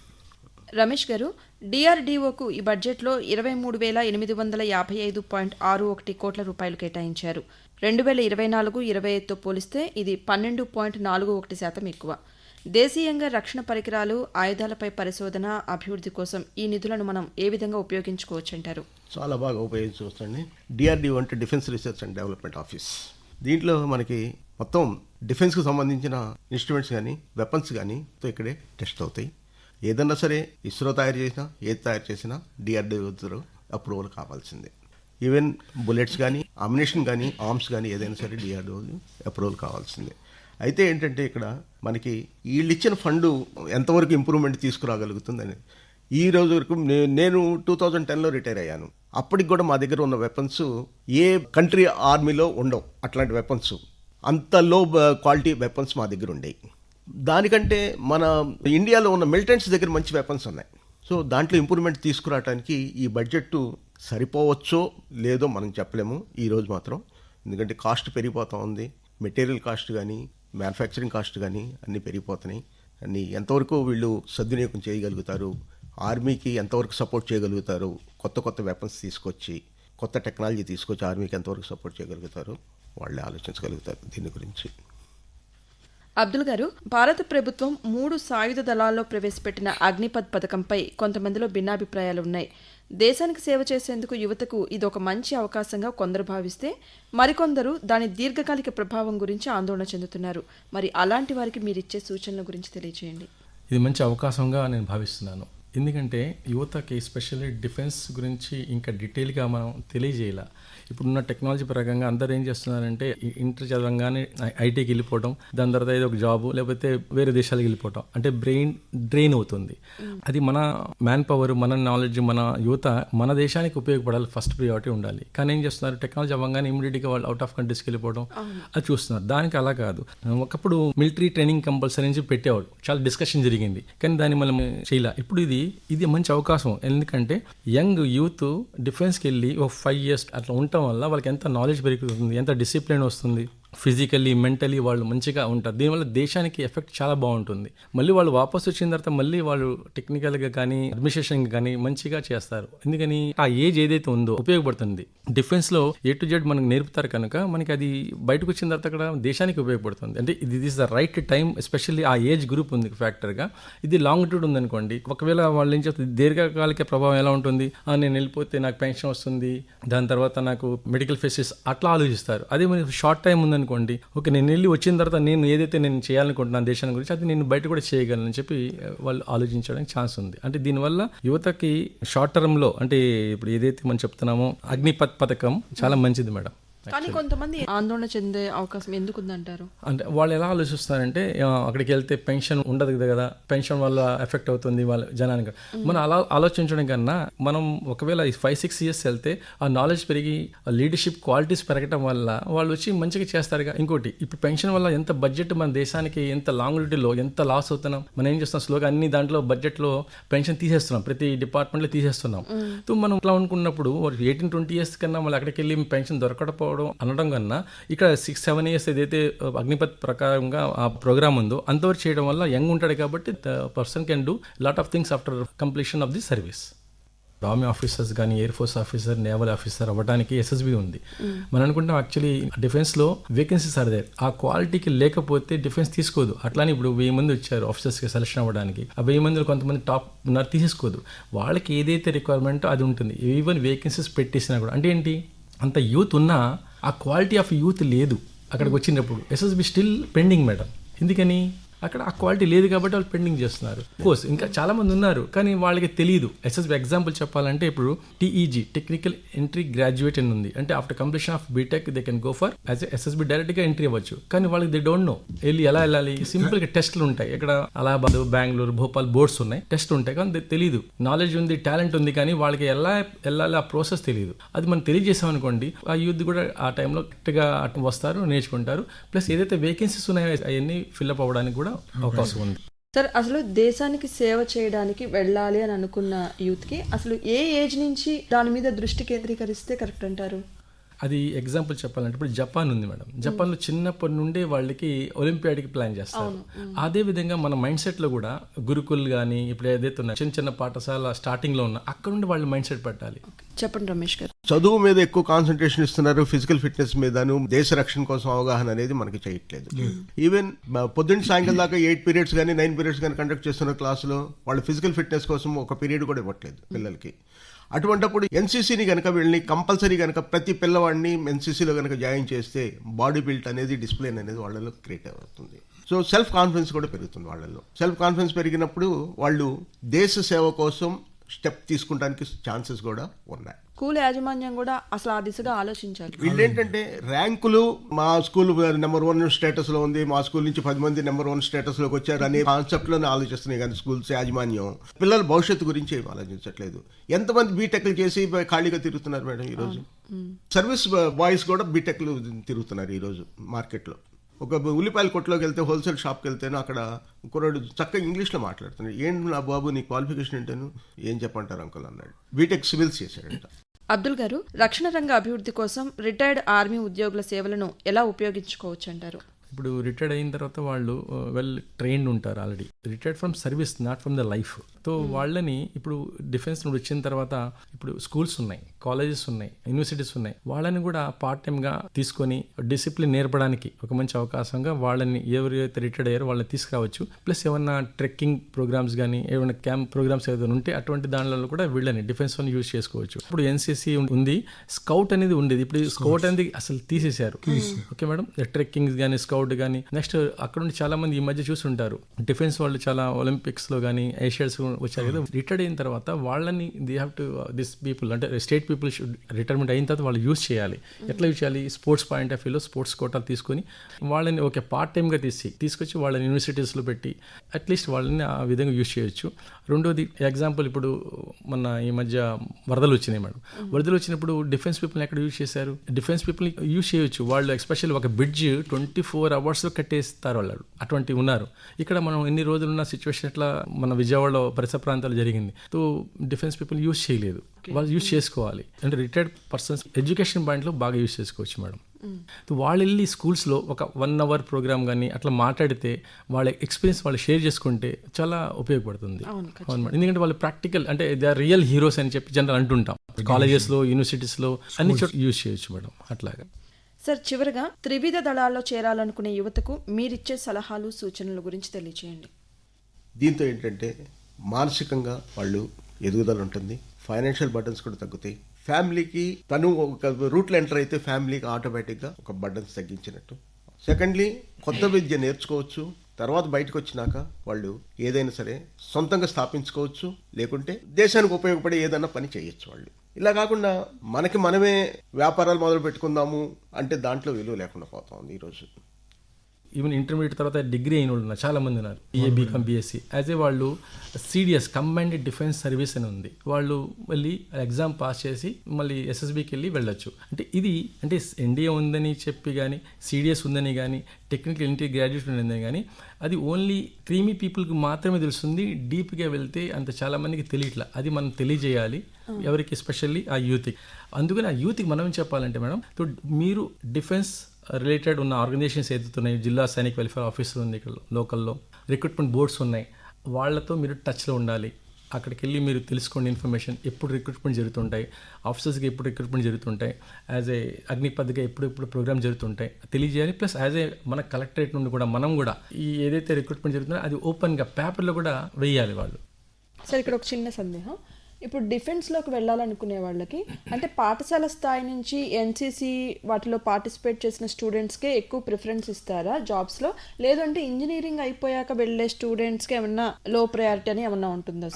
రమేష్ గారు డిఆర్డీఓకు ఈ బడ్జెట్లో ఇరవై మూడు వేల ఎనిమిది వందల యాభై ఐదు పాయింట్ ఆరు ఒకటి కోట్ల రూపాయలు కేటాయించారు. రెండు వేల ఇరవై నాలుగు ఇరవై ఐదుతో పోలిస్తే ఇది పన్నెండు పాయింట్ నాలుగు ఒకటి శాతం ఎక్కువ. దేశీయంగా రక్షణ పరికరాలు ఆయుధాలపై పరిశోధన అభివృద్ధి కోసం ఈ నిధులను మనం ఏ విధంగా ఉపయోగించుకోవచ్చు అంటారు? చాలా బాగా ఉపయోగించవచ్చండి డిఆర్డీ అంటే defence research and development office. దీంట్లో మనకి మొత్తం డిఫెన్స్కి సంబంధించిన ఇన్స్ట్రుమెంట్స్ కానీ వెపన్స్ కానీ ఇక్కడే టెస్ట్ అవుతాయి. ఏదన్నా సరే ఇస్రో తయారు చేసినా ఏది తయారు చేసినా డిఆర్డిఓ అప్రూవల్ కావాల్సిందే. ఈవెన్ బుల్లెట్స్ కానీ అమ్యునేషన్ కానీ ఆర్మ్స్ కానీ ఏదైనా సరే డిఆర్డిఓ అప్రూవల్ కావాల్సిందే. అయితే ఏంటంటే ఇక్కడ మనకి వీళ్ళు ఇచ్చిన ఫండ్ ఎంతవరకు ఇంప్రూవ్మెంట్ తీసుకురాగలుగుతుందని. ఈ రోజు వరకు నేను టూ థౌజండ్ టెన్లో రిటైర్ అయ్యాను. అప్పటికి కూడా మా దగ్గర ఉన్న వెపన్స్ ఏ కంట్రీ ఆర్మీలో ఉండవు అట్లాంటి వెపన్స్. అంత లో క్వాలిటీ వెపన్స్ మా దగ్గర ఉండేవి దానికంటే మన ఇండియాలో ఉన్న మిలిటెంట్స్ దగ్గర మంచి వెపన్స్ ఉన్నాయి. సో దాంట్లో ఇంప్రూవ్మెంట్ తీసుకురావడానికి ఈ బడ్జెట్ సరిపోవచ్చో లేదో మనం చెప్పలేము. ఈరోజు మాత్రం. ఎందుకంటే కాస్ట్ పెరిగిపోతూ ఉంది. మెటీరియల్ కాస్ట్ కానీ మ్యానుఫ్యాక్చరింగ్ కాస్ట్ కానీ అన్నీ పెరిగిపోతున్నాయి. అన్నీ ఎంతవరకు వీళ్ళు సద్వినియోగం చేయగలుగుతారు? ఆర్మీకి ఎంతవరకు సపోర్ట్ చేయగలుగుతారు? కొత్త కొత్త వెపన్స్ తీసుకొచ్చి కొత్త టెక్నాలజీ తీసుకొచ్చి ఆర్మీకి ఎంతవరకు సపోర్ట్ చేయగలుగుతారు? వాళ్ళే ఆలోచించగలుగుతారు దీని గురించి. అబ్దుల్ గారు భారత ప్రభుత్వం మూడు సాయుధ దళాల్లో ప్రవేశపెట్టిన అగ్నిపథ్ పథకంపై కొంతమందిలో భిన్నాభిప్రాయాలు ఉన్నాయి దేశానికి సేవ చేసేందుకు యువతకు ఇది ఒక మంచి అవకాశంగా కొందరు భావిస్తే మరికొందరు దాని దీర్ఘకాలిక ప్రభావం గురించి ఆందోళన చెందుతున్నారు. మరి అలాంటి వారికి మీరిచ్చే సూచనల గురించి తెలియజేయండి ఇది మంచి అవకాశంగా నేను భావిస్తున్నాను. ఎందుకంటే యువతకి ఎస్పెషల్లీ డిఫెన్స్ గురించి ఇంకా డీటెయిల్గా మనం తెలియజేయాల. ఇప్పుడున్న టెక్నాలజీ ప్రకారంగా అందరూ ఏం చేస్తున్నారంటే ఇంటర్ చదవంగానే ఐటీకి వెళ్ళిపోవడం దాని తర్వాత ఏదో ఒక జాబ్ లేకపోతే వేరే దేశాలకు వెళ్ళిపోవడం అంటే బ్రెయిన్ డ్రైన్ అవుతుంది. అది మన మ్యాన్ పవర్ మన నాలెడ్జ్ మన యువత మన దేశానికి ఉపయోగపడాలి ఫస్ట్ ప్రియారిటీ ఉండాలి. కానీ ఏం చేస్తున్నారు? టెక్నాలజీ అవ్వగానే ఇమీడియట్గా వాళ్ళు అవుట్ ఆఫ్ కంట్రీస్కి వెళ్ళిపోవడం అది చూస్తున్నారు. దానికి అలా కాదు. ఒకప్పుడు మిలిటరీ ట్రైనింగ్ కంపల్సరీ నుంచి పెట్టేవాడు చాలా డిస్కషన్ జరిగింది. కానీ దాన్ని మనం చేయలే. ఇప్పుడు ఇది ఇది మంచి అవకాశం. ఎందుకంటే యంగ్ యూత్ డిఫెన్స్కి వెళ్ళి ఒక ఫైవ్ ఇయర్స్ అట్లా ఉండటం వల్ల వాళ్ళకి ఎంత నాలెడ్జ్ పెరుగుతుంది ఎంత డిసిప్లిన్ వస్తుంది. ఫిజికల్లీ మెంటలీ వాళ్ళు మంచిగా ఉంటారు. దీనివల్ల దేశానికి ఎఫెక్ట్ చాలా బాగుంటుంది. మళ్ళీ వాళ్ళు వాపస్ వచ్చిన తర్వాత మళ్ళీ వాళ్ళు టెక్నికల్గా కానీ అడ్మినిస్ట్రేషన్గా కానీ మంచిగా చేస్తారు. ఎందుకని? ఆ ఏజ్ ఏదైతే ఉందో ఉపయోగపడుతుంది. డిఫెన్స్లో ఏ టు జెడ్ మనకు నేర్పుతారు కనుక మనకి అది బయటకు వచ్చిన తర్వాత కూడా దేశానికి ఉపయోగపడుతుంది. అంటే ఇది is the right time especially ఆ ఏజ్ గ్రూప్ ఉంది ఫ్యాక్టర్గా. ఇది లాంగ్ టూడ్ ఉందనుకోండి. ఒకవేళ వాళ్ళు ఏం దీర్ఘకాలిక ప్రభావం ఎలా ఉంటుంది? నేను వెళ్ళిపోతే నాకు పెన్షన్ వస్తుంది. దాని తర్వాత నాకు మెడికల్ ఫెసిలిటీస్ అట్లా ఆలోచిస్తారు. అదే మనకి షార్ట్ టైం అనుకోండి ఓకే నేను వెళ్ళి వచ్చిన తర్వాత నేను ఏదైతే నేను చేయాలనుకుంటున్నాను దేశాన్ని గురించి అది నేను బయట కూడా చేయగలను చెప్పి వాళ్ళు ఆలోచించడానికి ఛాన్స్ ఉంది. అంటే దీనివల్ల యువతకి షార్ట్ టర్మ్లో అంటే ఇప్పుడు ఏదైతే మనం చెప్తున్నామో అగ్నిపత్ పథకం చాలా మంచిది మేడం. కానీ కొంతమంది ఆందోళన చెందే అవకాశం ఎందుకుందంటారు? అంటే వాళ్ళు ఎలా ఆలోచిస్తారంటే అక్కడికి వెళ్తే పెన్షన్ ఉండదు కదా పెన్షన్ వల్ల ఎఫెక్ట్ అవుతుంది వాళ్ళ జనానికి. మనం అలా ఆలోచించడం కన్నా మనం ఒకవేళ ఫైవ్ సిక్స్ ఇయర్స్ వెళ్తే ఆ నాలెడ్జ్ పెరిగి ఆ లీడర్షిప్ క్వాలిటీస్ పెరగడం వల్ల వాళ్ళు వచ్చి మంచిగా చేస్తారుగా. ఇంకోటి ఇప్పుడు పెన్షన్ వల్ల ఎంత బడ్జెట్ మన దేశానికి ఎంత లాంగ్విటీలో ఎంత లాస్ అవుతున్నాం మనం ఏం చేస్తున్నాం స్లోగా అన్ని దాంట్లో బడ్జెట్లో పెన్షన్ తీసేస్తున్నాం ప్రతి డిపార్ట్మెంట్లో తీసేస్తున్నాం. సో మనం ఇట్లా అనుకున్నప్పుడు ఎయిటీన్ ట్వంటీ ఇయర్స్ కన్నా మళ్ళీ అక్కడికి వెళ్ళి పెన్షన్ దొరకకపోవడం అనడం కన్నా ఇక్కడ సిక్స్ సెవెన్ ఇయర్స్ ఏదైతే అగ్నిపత్ ప్రకారంగా ఆ ప్రోగ్రామ్ ఉందో అంతవరకు చేయడం వల్ల యంగ్ ఉంటాడు కాబట్టి the person can do lot of things after completion of the service. Army officers కానీ air force officer naval officer అవ్వడానికి ఎస్ఎస్బి ఉంది. మనం అనుకుంటాం యాక్చువల్లీ డిఫెన్స్లో వేకెన్సీస్ ఆర్ దేర్ ఆ క్వాలిటీకి లేకపోతే డిఫెన్స్ తీసుకోదు. అట్లానే ఇప్పుడు వెయ్యి మంది వచ్చారు ఆఫీసర్స్కి సెలక్షన్ అవ్వడానికి. ఆ వెయ్యి మందిలో కొంతమంది టాప్ ఉన్నారు తీసేసుకోదు. వాళ్ళకి ఏదైతే రిక్వైర్మెంటో అది ఉంటుంది. ఈవెన్ వేకెన్సీస్ పెట్టేసినా కూడా. అంటే ఏంటి? అంత యూత్ ఉన్నా ఆ క్వాలిటీ ఆఫ్ యూత్ లేదు అక్కడికి వచ్చినప్పుడు. ఎస్ఎస్బి స్టిల్ పెండింగ్ మేడం ఎందుకని? అక్కడ ఆ క్వాలిటీ లేదు కాబట్టి వాళ్ళు పెండింగ్ చేస్తున్నారు. కోర్స్ ఇంకా చాలామంది ఉన్నారు కానీ వాళ్ళకి తెలియదు ఎస్ఎస్బి ఎగ్జాంపుల్ చెప్పాలంటే ఇప్పుడు టీఈజీ టెక్నికల్ ఎంట్రీ గ్రాడ్యుయేట్ అని ఉంది. అంటే after completion of BTech they can go for as SSB డైరెక్ట్గా ఎంట్రీ అవ్వచ్చు. కానీ వాళ్ళకి దే డోంట్ నో వెళ్ళి ఎలా వెళ్ళాలి? సింపుల్గా టెస్ట్లు ఉంటాయి. ఇక్కడ అలహాబాద్ బెంగళూరు భోపాల్ బోర్డ్స్ ఉన్నాయి. టెస్ట్ ఉంటాయి కానీ తెలియదు నాలెడ్జ్ ఉంది టాలెంట్ ఉంది కానీ వాళ్ళకి ఎలా వెళ్ళాలి ఆ ప్రాసెస్ తెలియదు అది మనం తెలియజేసాం అనుకోండి ఆ యూత్ కూడా ఆ టైంలో కరెక్ట్గా వస్తారు నేర్చుకుంటారు. ప్లస్ ఏదైతే వేకెన్సీస్ ఉన్నాయో అవన్నీ ఫిల్అప్ అవ్వడానికి కూడా అవకాశం ఉంది. సార్ అసలు దేశానికి సేవ చేయడానికి వెళ్ళాలి అని అనుకున్న యూత్కి అసలు ఏ ఏజ్ నుంచి దాని మీద దృష్టి కేంద్రీకరిస్తే కరెక్ట్ అంటారు? అది ఎగ్జాంపుల్ చెప్పాలంటే ఇప్పుడు జపాన్ ఉంది మేడం. జపాన్లో చిన్నప్పటి నుండే వాళ్ళకి ఒలింపియాడ్కి ప్లాన్ చేస్తారు. అదే విధంగా మన మైండ్ సెట్లో కూడా గురుకుల్ కానీ ఇప్పుడు ఏదైతే ఉన్నాయి చిన్న చిన్న పాఠశాల స్టార్టింగ్లో ఉన్న అక్కడ నుండి వాళ్ళు మైండ్ సెట్ పెట్టాలి. చెప్పండి రమేష్ గారు. చదువు మీద ఎక్కువ కాన్సన్ట్రేషన్ ఇస్తున్నారు ఫిజికల్ ఫిట్నెస్ మీదను దేశ రక్షణ కోసం అవగాహన అనేది మనకి చేయట్లేదు. ఈవెన్ పొద్దున్న సాయంకాలం దాకా ఎయిట్ పీరియడ్స్ కానీ నైన్ పీరియడ్స్ కానీ కండక్ట్ చేస్తున్న క్లాసులో వాళ్ళు ఫిజికల్ ఫిట్నెస్ కోసం ఒక పీరియడ్ కూడా ఇవ్వట్లేదు పిల్లలకి. అటువంటప్పుడు ఎన్సీసీని కనుక వీళ్ళని కంపల్సరీ కనుక ప్రతి పిల్లవాడిని ఎన్సీసీలో కనుక జాయిన్ చేస్తే బాడీ బిల్ట్ అనేది డిస్ప్లేన్ అనేది వాళ్ళలో క్రియేట్ అవుతుంది. సో సెల్ఫ్ కాన్ఫిడెన్స్ కూడా పెరుగుతుంది వాళ్ళలో. సెల్ఫ్ కాన్ఫిడెన్స్ పెరిగినప్పుడు వాళ్ళు దేశ సేవ కోసం స్టెప్ తీసుకుంటానికి ఛాన్సెస్ కూడా ఉన్నాయి. స్కూల్ యాజమాన్యం కూడా అసలు ఆ దిశగా ఆలోచించాలి. వీళ్ళేంటంటే ర్యాంకులు మా స్కూల్ నెంబర్ వన్ స్టేటస్లో ఉంది. మా స్కూల్ నుంచి పది మంది నెంబర్ వన్ స్టేటస్లోకి వచ్చారు అనే కాన్సెప్ట్లోనే ఆలోచిస్తున్నాయి కానీ స్కూల్స్ యాజమాన్యం. పిల్లల భవిష్యత్తు గురించి ఏం ఆలోచించట్లేదు. ఎంతమంది బీటెక్లు చేసి ఖాళీగా తిరుగుతున్నారు మేడం ఈ రోజు సర్వీస్ బాయ్స్ కూడా బీటెక్లు తిరుగుతున్నారు ఈ రోజు మార్కెట్లో. ఒక ఉల్లిపాయల కొట్టులోకి వెళ్తే హోల్సేల్ షాప్కి వెళ్తేనో అక్కడ కుర్రాడు చక్కగా ఇంగ్లీష్లో మాట్లాడుతున్నాడు. ఏంటి నా బాబు నీ క్వాలిఫికేషన్ ఏంటను? ఏం చెప్పంటారు అంకుల్? అన్నాడు. బీటెక్ సివిల్స్ చేశాడంట. అబ్దుల్ గారు రక్షణ రంగ అభివృద్ధి కోసం రిటైర్డ్ ఆర్మీ ఉద్యోగుల సేవలను ఎలా ఉపయోగించుకోవచ్చు అంటారు ఇప్పుడు రిటైర్డ్ అయిన తర్వాత వాళ్ళు వెల్ ట్రైన్డ్ ఉంటారు already retired from service not from the life so వాళ్ళని ఇప్పుడు డిఫెన్స్ నుండి వచ్చిన తర్వాత ఇప్పుడు స్కూల్స్ ఉన్నాయి కాలేజెస్ ఉన్నాయి యూనివర్సిటీస్ ఉన్నాయి. వాళ్ళని కూడా పార్ట్ టైంగా తీసుకొని డిసిప్లిన్ నేర్పడానికి ఒక మంచి అవకాశంగా వాళ్ళని ఎవరైతే రిటైర్డ్ అయ్యారో వాళ్ళని తీసుకురావచ్చు. ప్లస్ ఏమన్నా ట్రెక్కింగ్ ప్రోగ్రామ్స్ కానీ ఏమైనా క్యాంప్ ప్రోగ్రామ్స్ ఏదైనా ఉంటే అటువంటి దానిలో కూడా వీళ్ళని డిఫెన్స్ వన్ యూజ్ చేసుకోవచ్చు. ఇప్పుడు ఎన్సీసీ ఉంది స్కౌట్ అనేది ఉండేది. ఇప్పుడు స్కౌట్ అనేది అసలు తీసేశారు. ఓకే మేడం ట్రెక్కింగ్ కానీ స్కౌట్ కానీ నెక్స్ట్ అక్కడ నుండి చాలా మంది ఈ మధ్య చూస్తుంటారు. డిఫెన్స్ వాళ్ళు చాలా ఒలింపిక్స్లో కానీ ఏషియన్స్ వచ్చారు కదా. రిటైర్డ్ అయిన తర్వాత వాళ్ళని they have to this people అంటే స్టేట్ పీపుల్ షుడ్ రిటైర్మెంట్ అయిన తర్వాత వాళ్ళు యూజ్ చేయాలి. ఎట్లా యూజ్ చేయాలి? స్పోర్ట్స్ పాయింట్ ఆఫ్ వ్యూలో స్పోర్ట్స్ కోటాలు తీసుకొని వాళ్ళని ఓకే పార్ట్ టైంగా తీసి తీసుకొచ్చి వాళ్ళని యూనివర్సిటీస్లో పెట్టి అట్లీస్ట్ వాళ్ళని ఆ విధంగా యూజ్ చేయొచ్చు. రెండోది ఎగ్జాంపుల్ ఇప్పుడు మన ఈ మధ్య వరదలు వచ్చినాయి మేడం. వరదలు వచ్చినప్పుడు డిఫెన్స్ పీపుల్ని ఎక్కడ యూజ్ చేశారు? డిఫెన్స్ పీపుల్ని యూజ్ చేయొచ్చు. వాళ్ళు ఎస్పెషల్ ఒక బ్రిడ్జ్ ట్వంటీ ఫోర్ అవర్స్లో కట్టేస్తారు వాళ్ళు. అటువంటి ఉన్నారు. ఇక్కడ మనం ఎన్ని రోజులు ఉన్న సిచ్యువేషన్ ఎట్లా మన విజయవాడలో పరిసర ప్రాంతాలు జరిగింది. సో డిఫెన్స్ పీపుల్ యూజ్ చేయలేదు. వాళ్ళు యూజ్ చేసుకోవాలి. అంటే రిటైర్డ్ పర్సన్స్ ఎడ్యుకేషన్ పాయింట్లో బాగా యూజ్ చేసుకోవచ్చు మేడం. సో వాళ్ళు వెళ్ళి స్కూల్స్లో ఒక వన్ అవర్ ప్రోగ్రామ్ కానీ అట్లా మాట్లాడితే వాళ్ళ ఎక్స్పీరియన్స్ వాళ్ళు షేర్ చేసుకుంటే చాలా ఉపయోగపడుతుంది. అవును, ఎందుకంటే వాళ్ళు ప్రాక్టికల్ అంటే దే ఆర్ రియల్ హీరోస్ అని చెప్పి జనరల్ అంటుంటాం. కాలేజెస్లో యూనివర్సిటీస్లో అన్ని చోట్ల యూజ్ చేయొచ్చు మేడం అట్లాగా. సార్ చివరగా త్రివిధ దళాల్లో చేరాలనుకునే యువతకు మీరిచ్చే సలహాలు సూచనల గురించి తెలియచేయండి. దీంతో ఏంటంటే మానసికంగా వాళ్ళు ఎదుగుదల ఉంటుంది ఫైనాన్షియల్ బటన్స్ కూడా తగ్గుతాయి. ఫ్యామిలీకి తను ఒక రూట్లో ఎంటర్ అయితే ఫ్యామిలీకి ఆటోమేటిక్గా ఒక బటన్స్ తగ్గించినట్టు. సెకండ్లీ కొత్త విద్య నేర్చుకోవచ్చు. తర్వాత బయటకు వచ్చినాక వాళ్ళు ఏదైనా సరే సొంతంగా స్థాపించుకోవచ్చు. లేకుంటే దేశానికి ఉపయోగపడే ఏదైనా పని చేయొచ్చు వాళ్ళు. ఇలా కాకుండా మనకి మనమే వ్యాపారాలు మొదలు పెట్టుకుందాము అంటే దాంట్లో విలువ లేకుండా పోతా ఉంది ఈరోజు ఈవెన్ ఇంటర్మీడియట్ తర్వాత డిగ్రీ అయిన వాళ్ళు ఉన్నారు చాలా మంది ఉన్నారు ఏ బీకామ్ బీఎస్సీ యాజ్ ఏ వాళ్ళు సిడిఎస్ కంబైన్డ్ డిఫెన్స్ సర్వీస్ అని ఉంది. వాళ్ళు మళ్ళీ ఎగ్జామ్ పాస్ చేసి మళ్ళీ ఎస్ఎస్బికి వెళ్ళి వెళ్ళొచ్చు. అంటే ఇది అంటే ఎన్డీఏ ఉందని చెప్పి కానీ సిడిఎస్ ఉందని కానీ టెక్నికల్ ఇంటి గ్రాడ్యుయేట్ ఉందని కానీ అది ఓన్లీ క్రీమీ పీపుల్కి మాత్రమే తెలుస్తుంది. డీప్గా వెళ్తే అంత చాలా మందికి తెలియట్లా. అది మనం తెలియజేయాలి ఎవరికి ఎస్పెషల్లీ ఆ యూత్కి. అందుకని ఆ యూత్కి మనం ఏం చెప్పాలంటే మేడం మీరు డిఫెన్స్ రిలేటెడ్ ఉన్న ఆర్గనైజేషన్స్ ఏదైతున్నాయి జిల్లా సైనిక్ వెల్ఫేర్ ఆఫీసులు ఉంది ఇక్కడ లోకల్లో రిక్రూట్మెంట్ బోర్డ్స్ ఉన్నాయి. వాళ్ళతో మీరు టచ్లో ఉండాలి. అక్కడికి వెళ్ళి మీరు తెలుసుకోండి ఇన్ఫర్మేషన్ ఎప్పుడు రిక్రూట్మెంట్ జరుగుతుంటాయి ఆఫీసర్స్కి ఎప్పుడు రిక్రూట్మెంట్ జరుగుతుంటాయి యాజ్ ఏ అగ్నిపథ్గా ఎప్పుడు ఎప్పుడు ప్రోగ్రామ్ జరుగుతుంటాయి. తెలియజేయాలి ప్లస్ యాజ్ ఏ మన కలెక్టరేట్ నుండి కూడా మనం కూడా ఈ ఏదైతే రిక్రూట్మెంట్ జరుగుతుందో అది ఓపెన్గా పేపర్లో కూడా వేయాలి వాళ్ళు. సార్ ఇక్కడ ఒక చిన్న సందేహం. ఇప్పుడు డిఫెన్స్లోకి వెళ్ళాలనుకునే వాళ్ళకి అంటే పాఠశాల స్థాయి నుంచి ఎన్సీసీ వాటిలో పార్టిసిపేట్ చేసిన స్టూడెంట్స్కే ఎక్కువ ప్రిఫరెన్స్ ఇస్తారా జాబ్స్లో లేదంటే ఇంజనీరింగ్ అయిపోయాక వెళ్ళే స్టూడెంట్స్కి ఏమన్నా లో ప్రయారిటీ అని ఏమన్నా ఉంటుందా?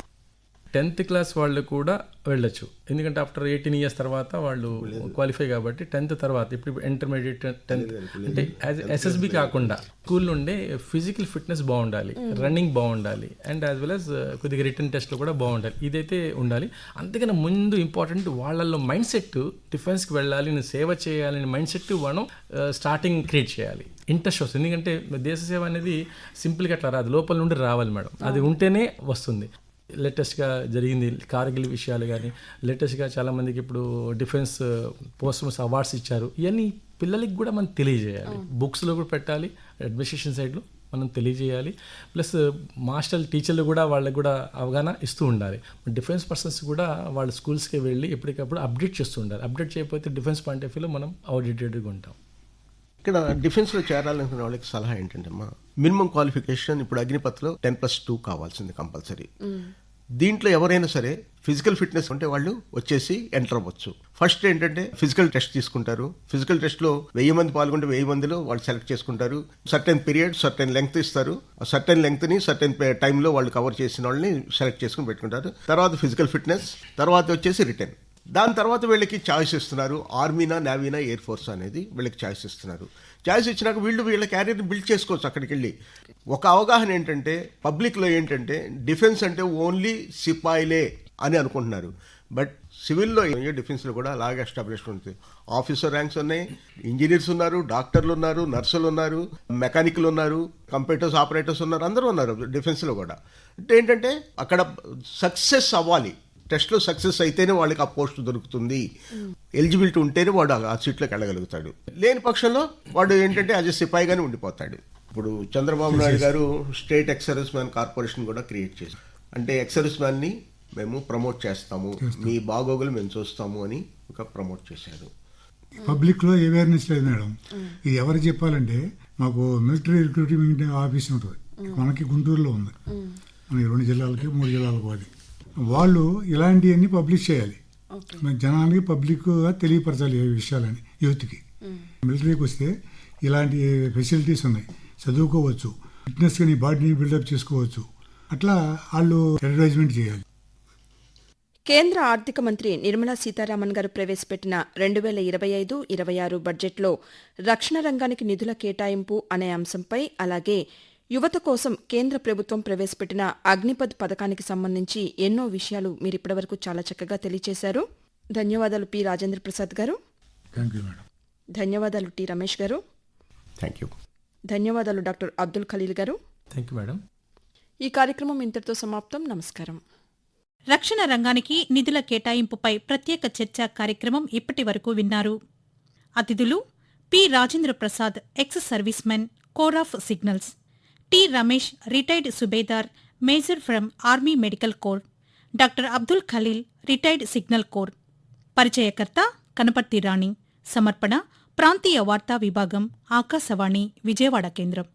టెన్త్ క్లాస్ వాళ్ళు కూడా వెళ్ళొచ్చు. ఎందుకంటే ఆఫ్టర్ ఎయిటీన్ ఇయర్స్ తర్వాత వాళ్ళు క్వాలిఫై కాబట్టి టెన్త్ తర్వాత ఇప్పుడు ఇంటర్మీడియట్ టెన్త్ అంటే యాజ్ ఎస్ఎస్బి కాకుండా స్కూల్ నుండే ఫిజికల్ ఫిట్నెస్ బాగుండాలి రన్నింగ్ బాగుండాలి అండ్ యాజ్ వెల్ యాజ్ కొద్దిగా రిటర్న్ టెస్ట్లో కూడా బాగుండాలి. ఇదైతే ఉండాలి. అంతకన్నా ముందు ఇంపార్టెంట్ వాళ్ళల్లో మైండ్ సెట్ డిఫెన్స్కి వెళ్ళాలి నేను సేవ చేయాలని మైండ్ సెట్ మనం స్టార్టింగ్ క్రియేట్ చేయాలి. ఇంట్రెస్ట్ వస్తుంది. ఎందుకంటే దేశ సేవ అనేది సింపుల్గా అట్లా రాదు. లోపల నుండి రావాలి మేడం. అది ఉంటేనే వస్తుంది. లేటెస్ట్గా జరిగింది కార్గిల్ విషయాలు కానీ లేటెస్ట్గా చాలామందికి ఇప్పుడు డిఫెన్స్ పోస్టమ్స్ అవార్డ్స్ ఇచ్చారు. ఇవన్నీ పిల్లలకి కూడా మనం తెలియజేయాలి. బుక్స్లో కూడా పెట్టాలి అడ్మినిస్ట్రేషన్ సైడ్లో మనం తెలియజేయాలి. ప్లస్ మాస్టర్ టీచర్లు కూడా వాళ్ళకి కూడా అవగాహన ఇస్తూ ఉండాలి. డిఫెన్స్ పర్సన్స్ కూడా వాళ్ళ స్కూల్స్కి వెళ్ళి ఎప్పటికప్పుడు అప్డేట్ చేస్తూ ఉండాలి. అప్డేట్ చేయకపోతే డిఫెన్స్ పాయింట్ ఆఫ్ వ్యూలో మనం అవుడేటెడ్గా ఉంటాం. ఇక్కడ డిఫెన్స్లో చేరాలనుకునే వాళ్ళకి సలహా ఏంటంటే అమ్మా మినిమం క్వాలిఫికేషన్ ఇప్పుడు అగ్నిపత్లో టెన్ ప్లస్ టూ కావాల్సింది కంపల్సరీ. దీంట్లో ఎవరైనా సరే ఫిజికల్ ఫిట్నెస్ ఉంటే వాళ్ళు వచ్చేసి ఎంటర్ అవ్వచ్చు. ఫస్ట్ ఏంటంటే ఫిజికల్ టెస్ట్ తీసుకుంటారు. ఫిజికల్ టెస్ట్లో వెయ్యి మంది పాల్గొంటే వెయ్యి మందిలో వాళ్ళు సెలెక్ట్ చేసుకుంటారు. సర్టెన్ పీరియడ్ సర్టెన్ లెంగ్త్ ఇస్తారు. ఆ సర్టెన్ లెంగ్త్ని సర్టెన్ టైంలో వాళ్ళు కవర్ చేసిన వాళ్ళని సెలెక్ట్ చేసుకుని పెట్టుకుంటారు. తర్వాత ఫిజికల్ ఫిట్నెస్ తర్వాత వచ్చేసి రిటర్న్. దాని తర్వాత వీళ్ళకి చాయిస్ ఇస్తున్నారు. ఆర్మీనా నావీనా ఎయిర్ ఫోర్స్ అనేది వీళ్ళకి చాయిస్ ఇస్తున్నారు. చాయిస్ ఇచ్చినాక వీళ్ళు వీళ్ళ క్యారియర్ని బిల్డ్ చేసుకోవచ్చు అక్కడికి వెళ్ళి ఒక అవగాహన ఏంటంటే పబ్లిక్లో ఏంటంటే డిఫెన్స్ అంటే ఓన్లీ సిపాయిలే అని అనుకుంటున్నారు. బట్ సివిల్లో డిఫెన్స్లో కూడా అలాగే ఎస్టాబ్లిష్మెంట్ ఉంది. ఆఫీసర్ ర్యాంక్స్ ఉన్నాయి ఇంజనీర్స్ ఉన్నారు డాక్టర్లు ఉన్నారు నర్సులు ఉన్నారు మెకానిక్లు ఉన్నారు కంప్యూటర్స్ ఆపరేటర్స్ ఉన్నారు అందరూ ఉన్నారు డిఫెన్స్లో కూడా. అంటే ఏంటంటే అక్కడ సక్సెస్ అవ్వాలి. టెస్ట్లో సక్సెస్ అయితేనే వాళ్ళకి ఆ పోస్ట్ దొరుకుతుంది. ఎలిజిబిలిటీ ఉంటేనే వాడు ఆ సీట్లోకి వెళ్ళగలుగుతాడు. లేని పక్షంలో వాడు ఏంటంటే అజ సిపాయిగానే ఉండిపోతాడు. ఇప్పుడు Chandrababu Naidu garu state ex service man corporation కూడా క్రియేట్ చేశారు. అంటే ఎక్సర్విస్ మ్యాన్ని మేము ప్రమోట్ చేస్తాము. మీ బాగోగులు మేము చూస్తాము అని ఒక ప్రమోట్ చేశారు. పబ్లిక్లో అవేర్నెస్ లేదు మేడం. ఇది ఎవరు చెప్పాలంటే మాకు మిలిటరీ రిక్రూట్మెంట్ ఆఫీస్ ఉంటుంది. మనకి గుంటూరులో ఉంది. మన ఈ రెండు జిల్లాలకి మూడు జిల్లాలకు అది. వాళ్ళు ఇలాంటివన్నీ పబ్లిష్ చేయాలి. మన జనానికి పబ్లిక్ తెలియపరచాలి ఈ విషయాలని యూత్కి. మిలిటరీకి వస్తే ఇలాంటి ఫెసిలిటీస్ ఉన్నాయి. చదువుకోవచ్చు ఫిట్నెస్ కానీ బాడీని బిల్డప్ చేసుకోవచ్చు. అట్లా వాళ్ళు అడ్వర్టైజ్మెంట్ చేయాలి. కేంద్ర ఆర్థిక మంత్రి నిర్మలా సీతారామన్ గారు ప్రవేశపెట్టిన రెండు వేల ఇరవై ఐదు ఇరవై ఆరు బడ్జెట్లో రక్షణ రంగానికి నిధుల కేటాయింపు అనే అంశంపై అలాగే యువత కోసం కేంద్ర ప్రభుత్వం ప్రవేశపెట్టిన అగ్నిపథ్ పథకానికి సంబంధించి ఎన్నో విషయాలు మీరు ఇప్పటివరకు చాలా చక్కగా తెలియచేశారు. ధన్యవాదాలు పి రాజేంద్ర ప్రసాద్ గారు. ధన్యవాదాలు T Ramesh garu. Thank you ధన్యవాదాలు doctor Abdul Khalil garu. Thank you madam ఈ కార్యక్రమం ఇంతటితో సమాప్తం. నమస్కారం. రక్షణ రంగానికి నిధుల కేటాయింపుపై ప్రత్యేక చర్చా కార్యక్రమం ఇప్పటి వరకు విన్నారు. అతిథులు P Rajendra Prasad ex service men corps of signals. T Ramesh retired subedar major from army medical corps doctor Abdul Khalil retired signal corps. పరిచయకర్త కనపర్తి రాణి. సమర్పణ ప్రాంతీయ వార్తా విభాగం ఆకాశవాణి విజయవాడ కేంద్రం.